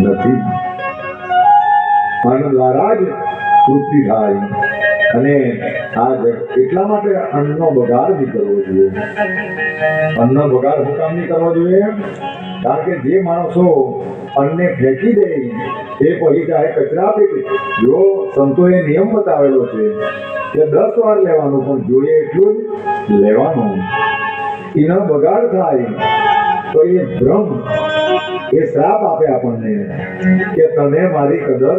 નથી. અન્ન દ્વારા જ તૃપ્તિ થાય અને આ એટલા માટે અન્નનો બગાડ નહીં કરવો જોઈએ. અન્નનો બગાડ શું કામ નહીં કરવો જોઈએ? કારણ કે જે માણસો અન્નને ફેંકી દે, એ પછી ચાહે કચરા પેટી જો સંતોએ નિયમ બતાવેલો છે કે દસ વાર લેવાનું, પણ જોઈએ એટલું જ લેવાનું. એનો બગાડ થાય તો એ ભ્રમ એ શ્રાપ આપે આપણને કે તને મારી કદર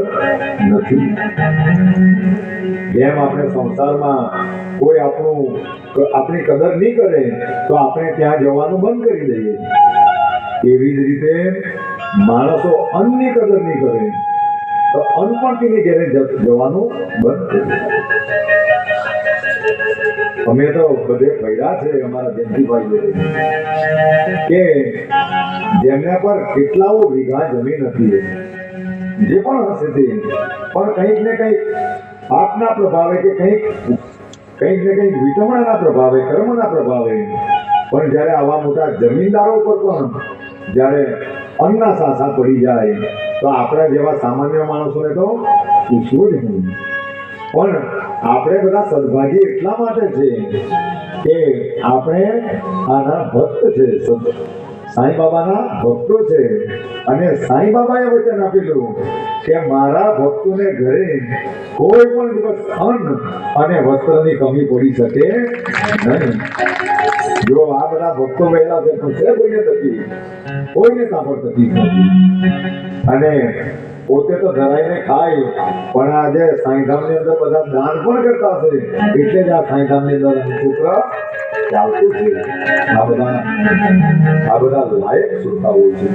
નથી. જેમ આપણે સંસારમાં કોઈ આપણું આપણી કદર નહીં કરે, તો આપણે ત્યાં જવાનું બંધ કરી દઈએ. એવી જ રીતે માણસો અન્નની કદર નહીં કરે, તો અન્ન પણ તેની ઘેરે જવાનું બંધ કરી દે. અમે તો બધે ફર્યા છે, અમારા જયંતિભાઈ કે જેમના પર કેટલાઓ વીઘા જમીન હતી, જે પણ હશે તે. પણ કંઈક ને કંઈક પાપના પ્રભાવે કે કંઈક કંઈક ને કંઈક વિટમણાના પ્રભાવે, કર્મના પ્રભાવે. પણ જ્યારે આવા મોટા જમીનદારો પર પણ જ્યારે અન્નના સાસા પડી જાય, તો આપણા જેવા સામાન્ય માણસોને તો પૂછવું જ નહીં. પણ આપણે બધા સદભાગી એટલા માટે છે કે આપણે આના ભક્ત છે. સાંઈ બાબાના ભક્તો છે. અને સાંઈ બાબાએ વચન આપેલું કે મારા ભક્તોને ઘરે કોઈ પણ દિવસ અન્ન અને વસ્ત્રની કમી પડી શકે નહીં. જો આ બધા ભક્તો વહેલા છે તો છે કોઈને થતી કોઈને સાંભળ થતી નથી. અને પોતે તો ધરાઈને ખાય. પણ આજે સાંઈધામની અંદર બધા દાન પણ કરતા છે એટલે જ આ સાંઈધામની અંદર સૂત્ર ચાલતું છે. આ બધા આ બધા લાયક શ્રોતાઓ છે.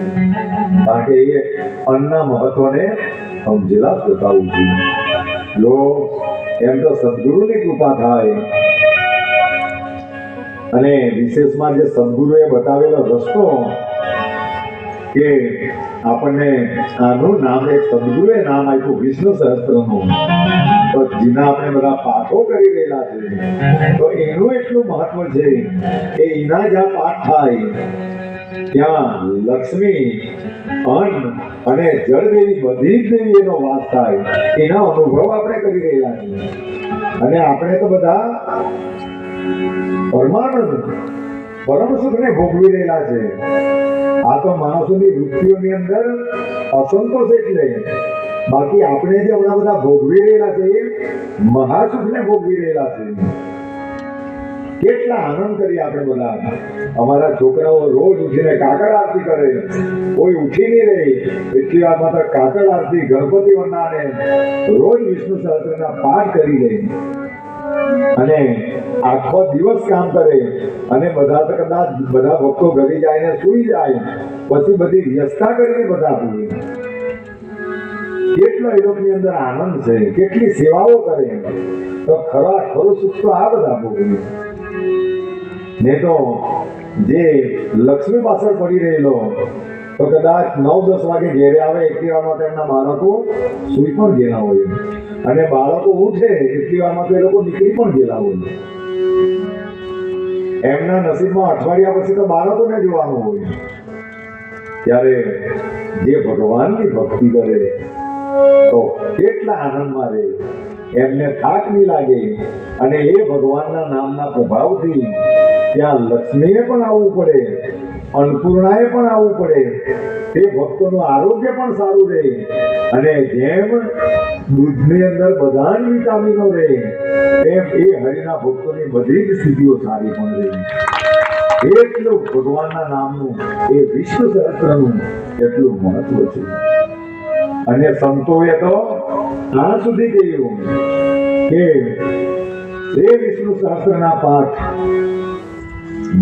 કારણ કે એ અન્નના મહત્વને સમજેલા શ્રોતાઓ છે. જો એમ તો સદગુરુની કૃપા થાય. અને વિશેષમાં જે સદગુરુએ બતાવેલો રસ્તો કે આપણને આનું નામ એક સદગુરુએ નામ આપ્યું, વિષ્ણુ સહસ્ત્રનું. તો જેના આપણે બધા પાઠો કરી રહેલા છે, તો એનું એટલું મહત્વ છે કે એના જ્યાં પાઠ થાય. ત્યાં લક્ષ્મી, અન્ન અને જળદેવી બધી જ દેવી એનો વાસ થાય. એના અનુભવ આપણે કરી રહેલા છીએ અને આપણે તો બધા પરમાનંદ પરમ સુખને ભોગવી રહેલા છે. આ તો માણસોની વૃત્તિઓની અંદર અસંતોષ એટલે. બાકી આપણે જે હમણાં બધા ભોગવી રહેલા છે, એ મહાસુખને ભોગવી રહેલા છે. કેટલા આનંદ કરીએ આપણે બધા. અમારા છોકરાઓ રોજ ઉઠીને કાકડ આરતી કરે. કોઈ ઉઠી નહીં રહી, એટલી વાર માત્ર કાકડ આરતી ગણપતિ વંદાને રોજ વિષ્ણુ સહસ્ત્રના પાઠ કરી લે અને આખો દિવસ કામ કરે અને બધા તો કદાચ બધા ભક્તો ઘરે જાય ને સુઈ જાય. પછી બધી વ્યસ્તા કરીને બધા આપી કેટલો એ લોકોની અંદર આનંદ છે, કેટલી સેવાઓ કરે. તો ખરા ખરું સુખ તો આ બધા ભોગવે. ને તો જે લક્ષ્મી પાછળ પડી રહેલો, તો કદાચ નવ દસ વાગે ઘેરે આવે એટલી વારમાં તેમના બાળકો સુઈ પણ ગયેલા હોય. અને બાળકો ઉઠે એટલી વારમાં તો એ લોકો નીકળી પણ ગયેલા હોય. એમના નસીબમાં અઠવાડિયા પછી તો બાળકોને જોવાનું હોય. ત્યારે જે ભગવાનની ભક્તિ કરે, તો કેટલા આનંદમાં રહે. એમને થાક નહીં લાગે અને એ ભગવાનના નામના પ્રભાવથી ત્યાં લક્ષ્મીએ પણ આવવું પડે, અન્નપૂર્ણાએ પણ આવવું પડે. તે ભક્તોનું આરોગ્ય પણ સારું રહે. અને જેમ દૂધની અંદર બધા જ વિટામિનો રહે તેમ એ હરિના ભક્તોની બધી જ સ્થિતિઓ સારી પણ રહે. એટલું ભગવાનના નામનું, એ વિશ્વ સહસ્ત્રનું એટલું મહત્વ છે. અને સંતોએ તો આ સુધી કહ્યું કે એ વિષ્ણુ સહસ્ત્રના પાઠ,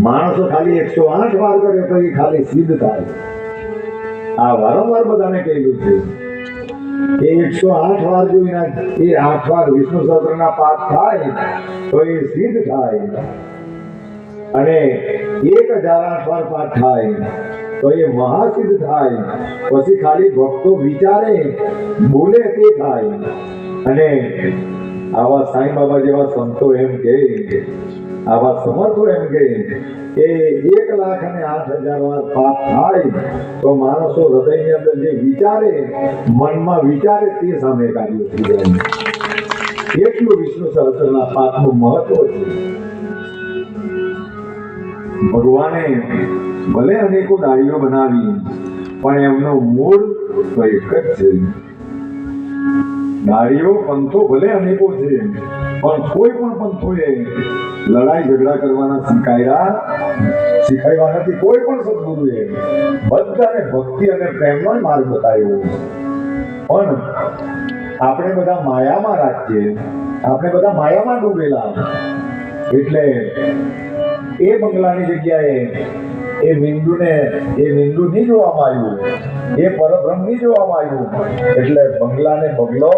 માણસો ખાલી એકસો આઠ વાર કરે તો એ ખાલી સિદ્ધ થાય. આ વારંવાર બધાને કહેલું છે. એ એકસો આઠ વાર જો એના એ આઠ વાર વિષ્ણુ સહસ્ત્રના પાઠ થાય, તો એ સિદ્ધ થાય. અને એક હજાર આઠ વાર પાઠ થાય, તો એ મહાસિદ્ધ થાય. પછી ખાલી ભક્તો વિચારે, બોલે તે થાય. અને આવા સાંઈ બાબા જેવા સંતો એમ કે આવા સમર્થો એમ કે એક લાખ અને આઠ હજાર વાર પાપ થાય, તો માણસો હૃદયની અંદર જે વિચારે, મનમાં વિચારે તે સામે કાર્ય થઈ જાય. એટલું વિષ્ણુ સહસ્રના પાપનું મહત્વ છે. ભગવાને ભલે અનેકો દાળીઓ બનાવી, પણ એમનો મૂળ તો એક જ છે. દાળીઓ પંથો ભલે અનેકો છે પણ કોઈ પણ પંથોએ લડાઈ ઝઘડા કરવાના શીખાયા શીખાવ્યા નથી. કોઈ પણ સદગુરુએ બધાને ભક્તિ અને પ્રેમનો માર્ગ બતાવ્યો પણ આપણે બધા માયામાં રાખીએ, આપણે બધા માયામાં ડૂબેલા. એટલે એ બંગલાની જગ્યાએ એ બિંદુને એ બિંદુ નહીં જોવામાં આવ્યું. એ પરબ્રહ્મની જોવામાં આવ્યું. એટલે બંગલાને બગલો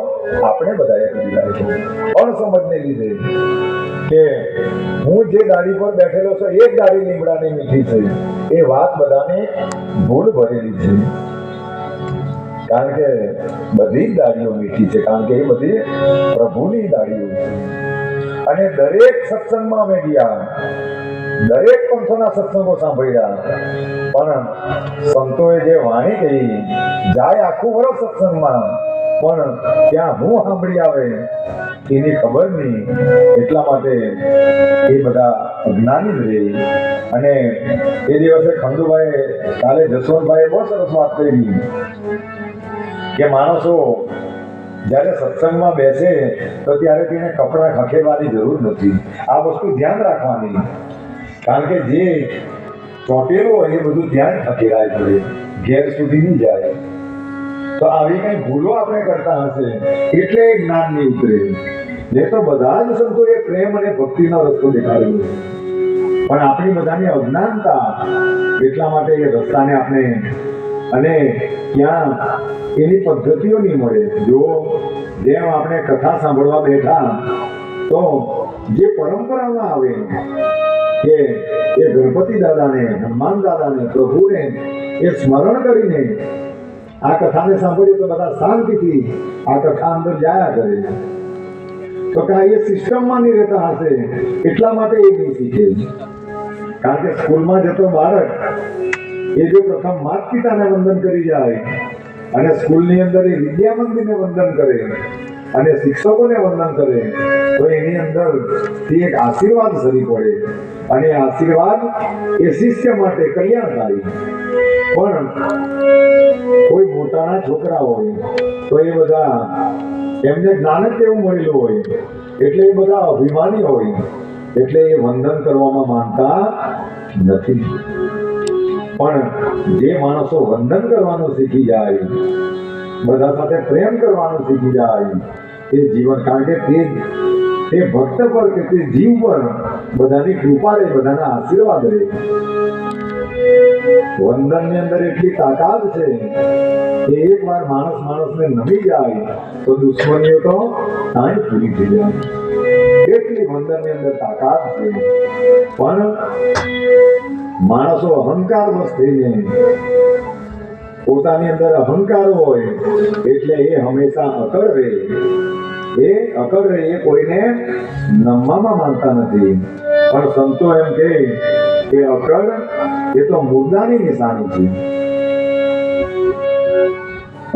આપણે બધાએ કરી નાખ્યો. અણસમજને લીધે. કે હું જે ગાડી પર બેઠેલો છું, એ ગાડી લીમડાની મીઠી છે એ વાત બધાને ભૂલ ભરેલી છે. કારણ કે બધી જ દાડીઓ મીઠી છે. કારણ કે એ બધી પ્રભુની દાડીઓ છે. અને દરેક સત્સંગમાં અમે ગયા. દરેક પંથોના સત્સંગો સાંભળ્યા પણ સંતોએ જે વાણી કહી જાય આખું વર્ષ સત્સંગમાં, પણ ત્યાં હું સાંભળી આવે, એની ખબર નહીં. એટલા માટે એ બધા અજ્ઞાની જ રહી. અને એ દિવસે ખંડુભાઈ કાલે જસવંતભાઈએ બહુ સરસ વાત કરી. કે માણસો જ્યારે સત્સંગમાં બેસે, તો ત્યારે તેને કપડાં ખખેડવાની જરૂર નથી. આ વસ્તુ ધ્યાન રાખવાની. કારણ કે જે ચોટેલું હોય એ બધું ધ્યાન ખખેરાય પડે ઘેર સુધી નહીં જાય. તો આવી કઈ ભૂલો આપણે કરતા હશે? એટલે જ્ઞાન નહીં ઉતરે. ને તો બધા જ સંતોએ પ્રેમ અને ભક્તિનો રસ્તો દેખાડ્યો પણ આપણી બધાની અજ્ઞાનતા એટલા માટે એ રસ્તાને આપણે અને ત્યાં એની પદ્ધતિઓ નહીં મળે. જો જેમ આપણે કથા સાંભળવા બેઠા, તો જે પરંપરામાં આવે કે એ ગણપતિ દાદાને, હનુમાન દાદાને, પ્રભુને એ સ્મરણ કરીને આ કથાને સાંભળીએ તો બધા શાંતિથી આ કથા અંદર જાયા કરે તો કાંઈ એ સિસ્ટમમાં નહીં રહેતા હશે, એટલા માટે એ નહીં શીખે કારણ કે સ્કૂલમાં જતો બાળક એ જો પ્રથમ માતા પિતાને વંદન કરી જાય અને સ્કૂલની અંદર એ વિદ્યા મંદિરને વંદન કરે અને શિક્ષકોને વંદન કરે, તો એની અંદર તે એક આશીર્વાદ સરી પડે. અને આશીર્વાદ એ શિષ્ય માટે કલ્યાણકારી. પણ કોઈ મોટાના છોકરા હોય, તો એ બધા એમને જ્ઞાન જ એવું મળેલું હોય, એટલે એ બધા અભિમાની હોય, એટલે એ વંદન કરવામાં માનતા નથી. પણ જે માણસો વંદન કરવાનું શીખી જાય, બધા સાથે પ્રેમ કરવાનું શીખી જાય તે જીવન કારણ કે તે તે ભક્ત પર કે તે જીવ પર બધાની કૃપા રહે બધાના આશીર્વાદ રહે વંદનની અંદર એટલી તાકાત છે કે એક વાર માણસ માણસને નમી જાય તો દુશ્મનીઓ તો કાંઈ પૂરી થઈ જાય. એટલી વંદનની અંદર તાકાત છે. પણ માણસો અહંકાર વશ થઈને પોતાની અંદર અહંકાર હોય એટલે એ હંમેશા અકળ રહે. એ અકળ એ કોઈને નમવામાં માનતા નથી. પણ સંતો એમ કહે કે અકળ એ તો મુર્દાની નિશાની છે.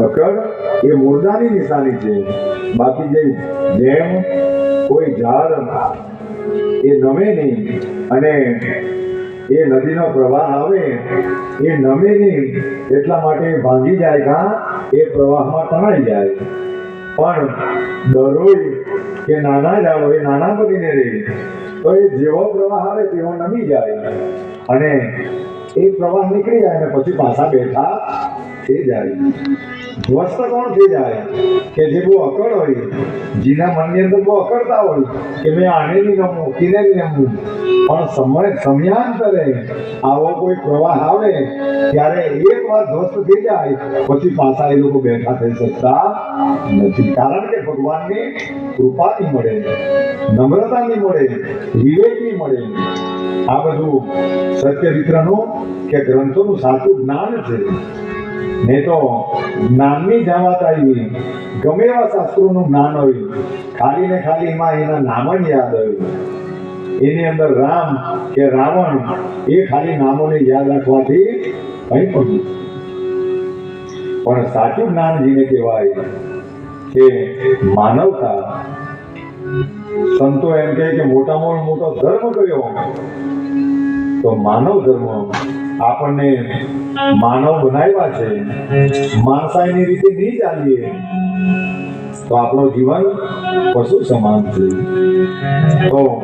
અકળ એ મુર્દાની નિશાની છે. બાકી જે જેમ કોઈ ઝાડ એ નમે નહીં અને એ નદીનો પ્રવાહ આવે, એ નમે નહીં એટલા માટે ભાંગી જાય કાં, એ પ્રવાહમાં તણાઈ જાય. પણ દરોઈ કે નાના ઝાડો એ નાના બનીને રહે તો એ જેવો પ્રવાહ આવે તેવો નમી જાય. અને એ પ્રવાહ નીકળી જાય અને પછી પાછા બેઠા થઈ જાય. જે બહુ અકળ હોય, જેના મનની અંદર બહુ અકળતા હોય, કે મેં આને પણ સમય સમયાંતરે આવો કોઈ પ્રવાહ આવે, ત્યારે પછી પાછા એ લોકો બેઠા થઈ શકતા નથી. કારણ કે ભગવાનની કૃપા નહીં મળે, નમ્રતા નહીં મળે, વિવેક નહીં મળે. આ બધું સત્ય સત્યચિત્રનું કે ગ્રંથોનું સાચું જ્ઞાન છે. નહીં તો જ્ઞાનની જાવાત આવી ગમે એવા શાસ્ત્રોનું જ્ઞાન હોય, ખાલી ને ખાલી માં એના નામ જ યાદ આવ્યું એની અંદર રામ કે રાવણ એ ખાલી નામોને યાદ રાખવાથી કંઈ પણ પણ સાચું જ્ઞાન જેને કહેવાય કે માનવતા, સંતો એમ કહે કે મોટામાં મોટો ધર્મ કયો? તો માનવ ધર્મ આપણને માનવ બનાવ્યા છે. માણસાઈની રીતે નહીં ચાલીએ. તો આપણું જીવન પશુ સમાન છે. તો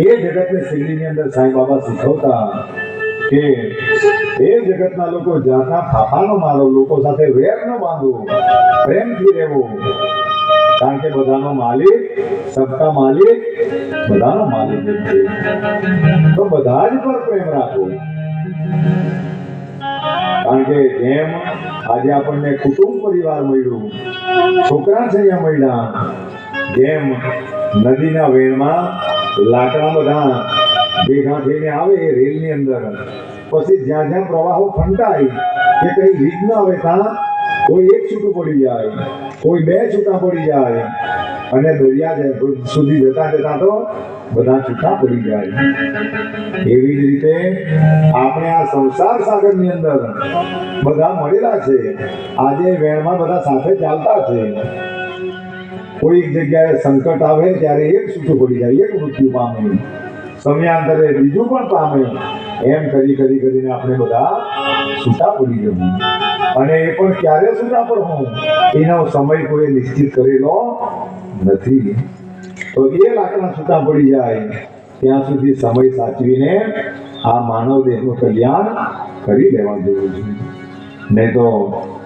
એ જગતને શૈલીની અંદર સાંઈ બાબા શીખવતા કે એ જગતના લોકો જાતના ફાફાનો મારો લોકો સાથે વેર ન બાંધવો પ્રેમથી રહેવો. કારણ કે બધાનો માલિક, સબકા માલિક, બધાનો માલિક છે. તો બધા જ પર પ્રેમ રાખો. કારણ કે જેમ આજે આપણને કુટુંબ પરિવાર મળ્યું, છોકરા છે અહીંયા મળ્યા, જેમ નદીના વેણમાં લાકડા બધા ભેગા થઈને આવે રેલની અંદર. પછી જ્યાં જ્યાં પ્રવાહો ફંટાય કે કઈ ના આવે ત્યાં કોઈ એક છૂટું પડી જાય, કોઈ બે છૂટા પડી જાય અને દરિયા જ- સુધી જતા જતા તો બધા છૂટા પડી જાય. એવી જ રીતે આપણે આ સંસાર સાગરની અંદર બધા મળેલા છે. આજે વેણમાં બધા સાથે ચાલતા છે. કોઈક જગ્યાએ સંકટ આવે ત્યારે એક છૂટું પડી જાય, એક મૃત્યુ પામે. સમયાંતરે બીજું પણ પામે. એમ કરી કરી કરીને આપણે બધા છૂટા પડી જવું અને એ પણ ક્યારે છૂટા પડવું એનો સમય કોઈ નિશ્ચિત કરેલો નથી. તો એ લાકડા છૂટા પડી જાય. ત્યાં સુધી સમય સાચવીને આ માનવ દેહનું કલ્યાણ કરી લેવા જેવું છે. નહીં તો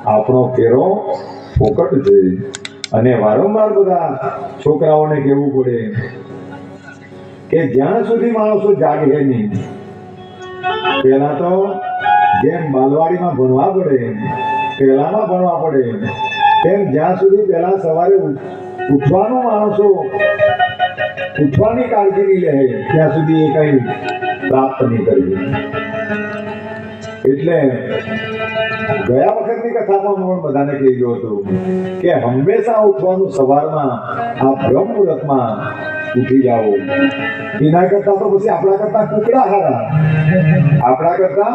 આપણો ફેરો ફોકટ છે. અને વારંવાર બધા છોકરાઓને કહેવું પડે કે જ્યાં સુધી માણસો જાગે નહીં, પહેલા તો જેમ બાલવાડીમાં ભણવા પડે, પહેલામાં ભણવા પડે, તેમ જ્યાં સુધી પહેલા સવારે ઉઠવાનું માણસો ઉઠવાની કાળજી લે ત્યાં સુધી એ કઈ પ્રાપ્ત નહીં કરવી એટલે ગયા વખતની કથામાં હું બધાને કહી ગયો હતો કે હંમેશા ઉઠવાનું સવારમાં આ બ્રહ્મ મુહૂર્તમાં ઉઠી જાઓ. એના કરતા તો પછી આપણા કરતા કુકડા હારા આપણા કરતા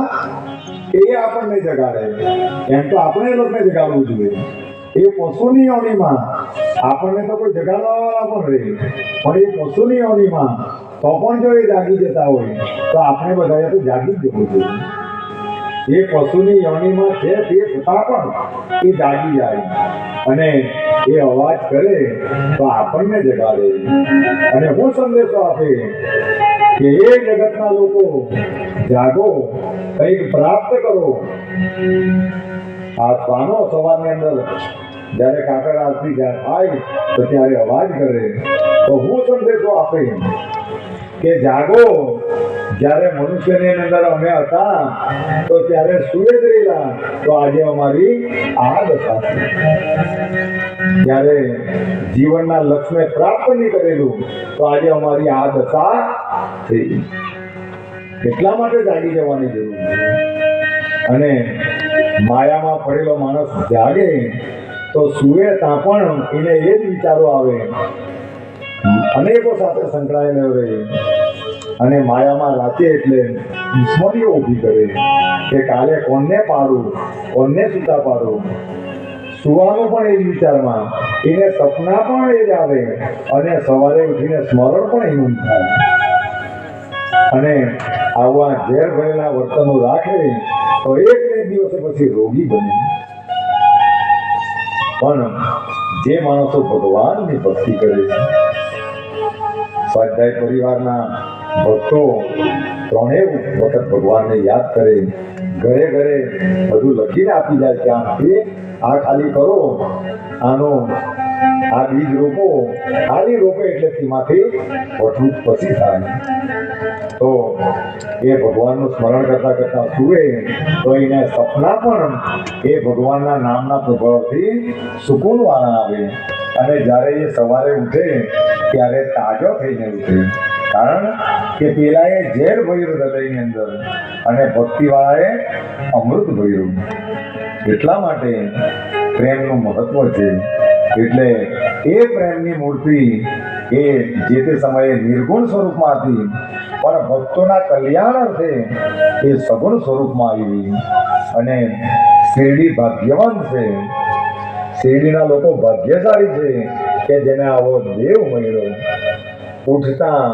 એ આપણને જગાડે. એમ તો આપણે લોકોને જગાડવું જોઈએ. એ પશુની યોનિમાં આપણને તો કોઈ જગાડવાવાળા પણ રહે. પણ એ પશુની યોનિમાં તો પણ જો એ જાગી જતા હોય, તો આપણે બધાએ તો જાગી જ જવું જોઈએ. એ પશુની યોનિમાં છે તે છતાં પણ એ જાગી જાય. અને એ અવાજ કરે તો આપણને જગાડે. અને હું સંદેશો આપે કે એ જગતના લોકો જાગો, કંઈક પ્રાપ્ત કરો. આ શ્વાનો સવારની અંદર જ્યારે આરતી જ્યારે થાય તો ત્યારે અવાજ કરે. તો હું સંદેશો આપે કે જાગો, જ્યારે મનુષ્યની અંદર અમે હતા, તો ત્યારે સુરે જ રહેલા. તો આજે અમારી આ દશા છે જ્યારે જીવનના લક્ષ્યને પ્રાપ્ત નહીં કરેલું, તો આજે અમારી આ દશા થઈ. એટલા માટે જાગી જવાની જરૂર છે. અને માયામાં પડેલો માણસ જાગે તો સુવે ત્યાં પણ એને એ જ વિચારો આવે. અનેકો સાથે સંકળાયેલો રહે. અને માયામાં રાતે એટલે દુશ્મનીઓ ઊભી કરે. કે કાલે કોણને પાડું, કોણને સૂતા પાડું? સુવાનું પણ એ જ વિચારમાં. એને સપના પણ એ જ આવે. અને સવારે ઉઠીને સ્મરણ પણ એવું થાય. અને આવા ઝેર ભરેલા વર્તનો રાખે, તો એક દિવસ પછી રોગી બને. પણ જે માણસો ભગવાનની ભક્તિ કરે છે, સ્વાધ્યાય પરિવારના ભક્તો ત્રણેય વખત ભગવાનને યાદ કરે, ઘરે ઘરે બધું લખીને આપી જાય કે આમ આ ખાલી કરો, આનો આ બીજ રોપો. ખાલી રોપે એટલે તેમાંથી વઠું પછી થાય. તો એ ભગવાનનું સ્મરણ કરતા કરતા સુવે, તો એને સપના પણ એ ભગવાનના નામના પ્રભાવથી સુકૂન વાળા આવે. અને જ્યારે એ સવારે ઉઠે, ત્યારે તાજો થઈને ઉઠે. કારણ કે પેલાએ ઝેર ભર્યું હૃદયની અંદર, અને ભક્તિવાળાએ અમૃત ભર્યું. એટલા માટે પ્રેમનું મહત્વ છે. એટલે એ પ્રેમની મૂર્તિ એ જે તે સમયે નિર્ગુણ સ્વરૂપમાં હતી, પણ ભક્તોના કલ્યાણ અર્થે એ સગુણ સ્વરૂપમાં આવી. અને શિરડી ભાગ્યવાન છે. શિરડીના લોકો ભાગ્યશાળી છે કે જેને આવો દેવ મળ્યો. ઉઠતા,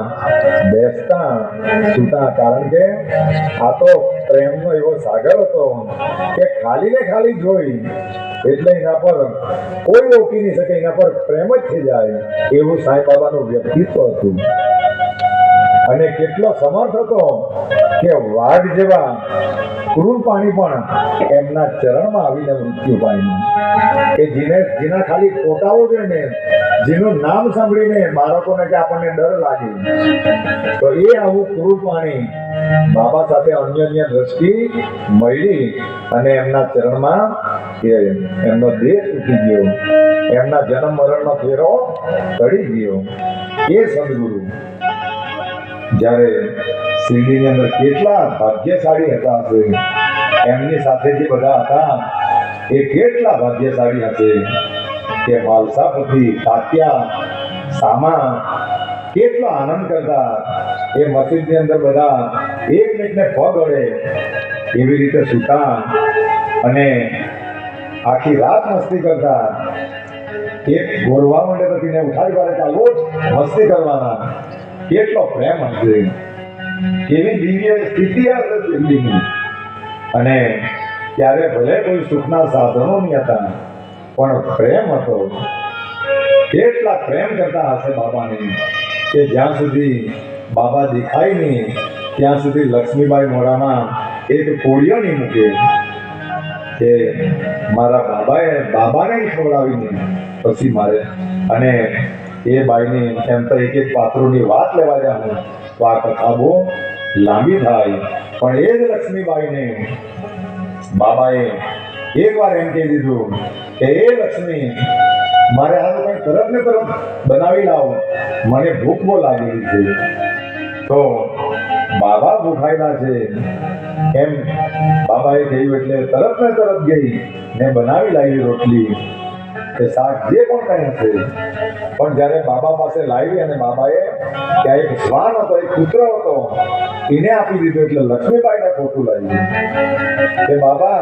બેસતા, સૂતા. કારણ કે આ તો પ્રેમનો એવો સાગર હતો કે ખાલી ને ખાલી જોઈ એટલે એના પર કોઈ રોકી નહીં શકે, એના પર પ્રેમ જ થઈ જાય. એવું સાંઈ બાબાનું વ્યક્તિત્વ હતું. અને કેટલો સમર્થ હતો કે વાઘ જેવા ક્રૂર પાણી પણ એમના ચરણમાં આવીને મૃત્યુ પામ્યું. કે જેને, જેના ખાલી ફોટાઓ જોઈને જેનું નામ સાંભળીને બાળકોને કે આપણને ડર લાગે. તો એ આવું ક્રૂર પાણી બાબા સાથે અન્ય દ્રષ્ટિ મળી અને એમના ચરણમાં એમનો દેહ તૂટી ગયો. એમના જન્મ મરણનો ફેરો ટળી ગયો. એ સદગુરુ જ્યારે શિરડીની અંદર કેટલા ભાગ્યશાળી હતા હશે, એમની સાથે જે બધા હતા, એ કેટલા ભાગ્યશાળી હશે? કે માલસાપતિ તાત્યા સામા, કેટલો આનંદ કરતા, એ મસ્જિદની અંદર બધા એકમેકને પગ અડે, એવી રીતે સૂતા અને આખી રાત મસ્તી કરતા. એક ગોરવા માંડે તો તેને ઉઠાડી પાડે ચાલો મસ્તી કરવાના. કેટલો પ્રેમ હશે કેવી દિવ્ય સ્થિતિ હશે દિલ્હીની અને ત્યારે ભલે કોઈ સુખના સાધનો નહીં હતા, પણ પ્રેમ હતો. કેટલા પ્રેમ કરતા હશે બાબાને કે જ્યાં સુધી બાબા દેખાય નહીં, ત્યાં સુધી લક્ષ્મીબાઈ મોડામાં એક કોળિયો નહીં મૂકે. કે મારા બાબાએ બાબાને ખવડાવીને પછી મારે અને એ બાઈની એમ તો એક એક પાત્રોની વાત લેવા જાઉં તો આ કથા બહુ લાંબી થાય, પણ એ જ લક્ષ્મીબાઈને બાબાએ એકવાર એમ કહી દીધું કે, એ લક્ષ્મી, મારે આ કંઈ તરત ને તરત બનાવી લાવો. મને ભૂખ બહુ લાગેલી છે. તો બાબા ભૂખાયેલા છે. એમ બાબાએ કહ્યું એટલે તરત ને તરત ગઈ ને બનાવી લાવી રોટલી. કે શાક જે પણ કંઈ હશે પણ જ્યારે બાબા પાસે લાવી અને બાબાએ ત્યાં એક શ્વાન હતો, એક પુત્ર હતો, એને આપી દીધો એટલે લક્ષ્મીબાઈને ખોટું લાગ્યું. કે બાબા,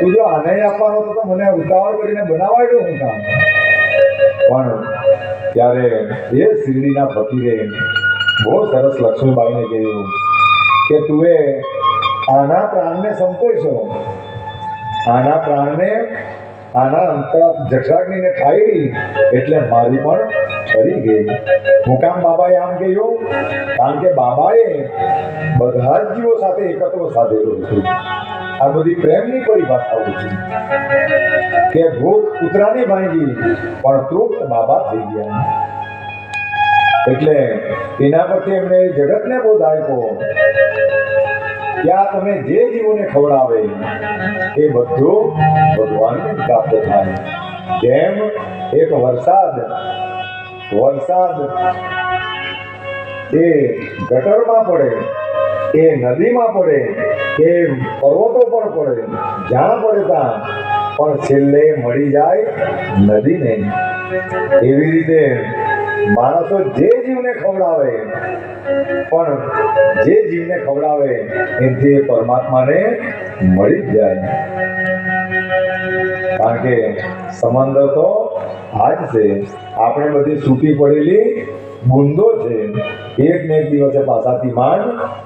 તું જો આને આપવાનો હતો તો મને ઉતાવળ કરીને બનાવાડ્યું હું કામ? પણ ત્યારે એ શિરડીના ફકીરે બહુ સરસ લક્ષ્મીબાઈને કહ્યું કે તું એ આના પ્રાણને સંતોષો. આના પ્રાણને આના અંતર જઠરાગ્નિને ખાઈ એટલે મારી પણ ઠરી ગઈ. હું કામ બાબાએ આમ કહ્યું કારણ કે બાબાએ બધા જ જીવો સાથે એકત્વ સાધેલો હતો. આ બધી પ્રેમની પરિભાષાઓ છે. કે ભૂખ કૂતરાની ભાંગી, પણ તૃપ્ત બાબા થઈ ગયા. એટલે એના પરથી એમને જગતને બોધ આપ્યો. આ તમે જે જીવોને ખવડાવે એ બધું ભગવાનને પ્રાપ્ત થાય. જેમ એક વરસાદ વરસાદ એ ગટરમાં પડે, એ નદીમાં પડે કે પર્વતો પર પડે, જ્યાં પડે ત્યાં, પણ છેલ્લે મળી જાય નદીને. એવી રીતે માણસો જે જીવને ખવડાવે, પણ જે જીવને ખવડાવે એ પરમાત્માને મળી જાય. કારણ કે સમંદર તો આજ છે. આપણે બધી સૂકી પડેલી બુંદો છે. એક ને એક દિવસે પાછાથી માંડ,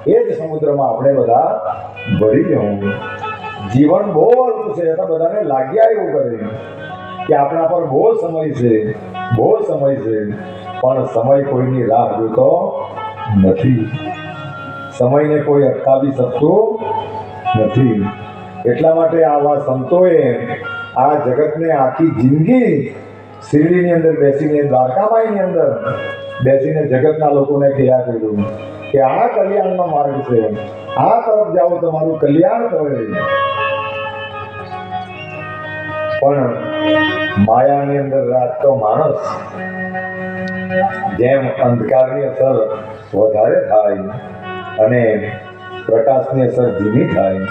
એ જ સમુદ્રમાં આપણે બધા ભરી જવું જીવન બહુ અલ્પ છે. એટલે બધાને લાગ્યા એવું કરે. કે આપણા પર બહુ સમય છે. બહુ સમય છે. પણ સમય કોઈની રાહ જોતો નથી. સમયને કોઈ અટકાવી શકતું નથી. એટલા માટે આવા સંતોએ આ જગતને આખી જિંદગી શિરડીની અંદર બેસીને, દ્વારકાબાઈની અંદર બેસીને જગતના લોકોને કહ્યા કર્યું કે આ કલ્યાણનો માર્ગ છે. આ તરફ જાઓ, તમારું કલ્યાણ કરે. પણ માયાની અંદર રાખતો માણસ જેમ અંધકારની અસર વધારે થાય અને પ્રકાશની અસર ધીમી થાય,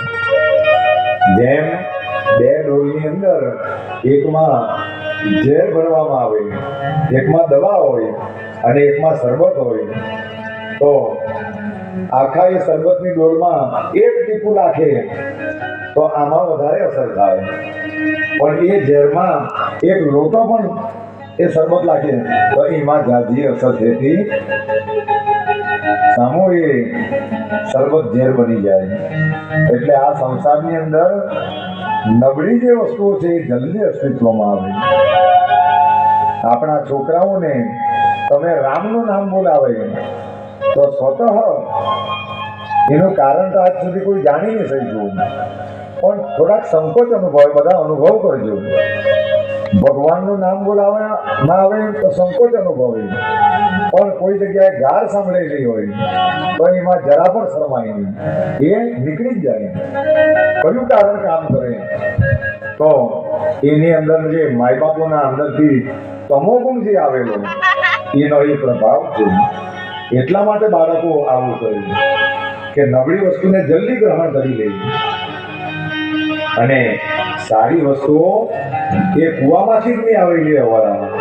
જેમ બે ડોલની અંદર એકમાં ઝેર ભરવામાં આવે, એકમાં દવા હોય અને એકમાં શરબત હોય, તો આખા એ શરબતની ડોલમાં એક ટીપું નાખે, તો આમાં વધારે અસર થાય. પણ એ ઝેરમાં એક લોટો પણ એ શરબત લાગે. તો એમાં જાજી અસર થતી સામો એ શરબત ઝેર બની જાય. એટલે આ સંસારની અંદર નબળી જે વસ્તુઓ છે એ જલ્દી અસ્તિત્વમાં આવે. આપણા છોકરાઓને તમે રામનું નામ બોલાવે તો સ્વતઃ એનું કારણ તો આજ સુધી કોઈ જાણી નહીં શક્યું. પણ થોડાક સંકોચ અનુભવે, બધા અનુભવ કરજો. ભગવાનનું નામ બોલાવે ના આવે તો સંકોચ અનુભવે. પણ કોઈ જગ્યાએ ગાર સાંભળેલી હોય, તો એમાં જરા પણ શરમાય નહીં. એ નીકળી જ જાય. કયું કારણ કામ કરે? તો એની અંદર જે માય બાપોના અંદરથી તમોગુણ જે આવેલો, એનો એ પ્રભાવ છે. એટલા માટે બાળકો આવું કરે કે નબળી વસ્તુને જલ્દી ગ્રહણ કરી લે. અને સારી વસ્તુઓ એ કુવામાંથી જ નહીં આવેલી હવાડામાં